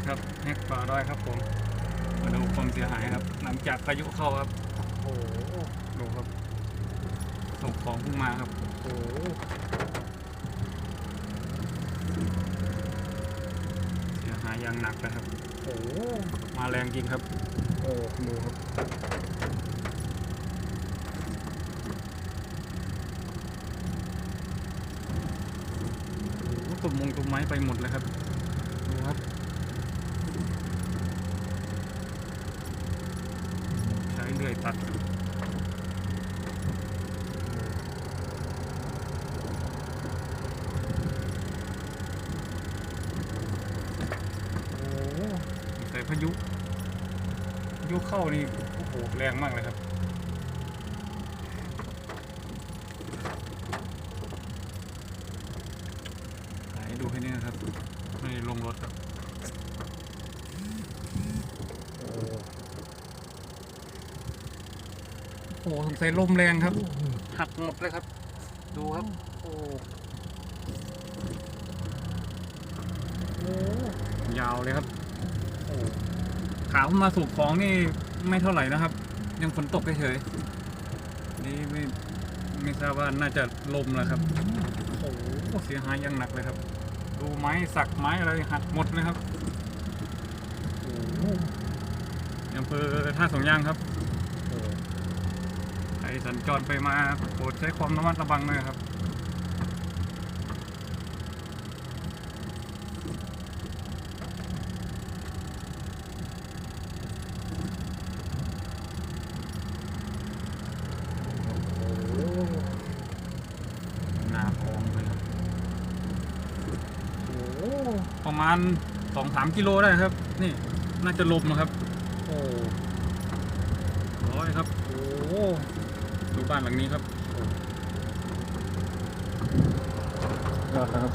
ดีครับแฮกป่าร้อยครับผมมาดูความเสียหายครับ หลังจากพายุเข้าครับโอ้โหดูครับส่งของเพิ่งมาครับโอ้โหเสียหายอย่างหนักเลยครับโอ้โหมาแรงจริงครับ โอ้ดูครับโอ้โหต้นมงต้นไม้ไปหมดเลยครับดูครับ ใช้ เลื่อยตัดโอ้โหใส่พายุพายุเข้านี่โอ้โหแรงมากเลยครับถ่ายให้ดูแค่นี้นะครับ ไม่ได้ลงรถครับ โอ้ โอ้โหสงสัยลมแรงครับ หักหมดเลยครับ ดูครับ โอ้โหยาวเลยครับโอ้ขาผมมาสูบของนี่ไม่เท่าไหร่นะครับ ยังฝนตกเฉยๆนี่ไม่ไม่ทราบว่าน่าจะลมแล้วครับโอ้โหโอ้เสียหายอยังหนักเลยครับ ดูไม้สักไม้อะไรหักหมดเลยครับโอ้โหอำเภอท่าสองยางครับโอ้ใค รสัญจรไปมาโปรดใช้ความระมัดระวังด้วยครับโหหนาคลองเลยครับโอ้โหประมาณสองสามกิโลได้ครับ นี่น่าจะลมนะครับ โอ้ร้อยครับโหดู บ้านหลังนี้ครับยอดแล้วครับ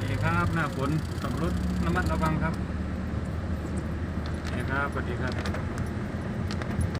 นี่ครับหน้าฝนขับรถระมัดระวังครับนี่ครับสวัสดีครับ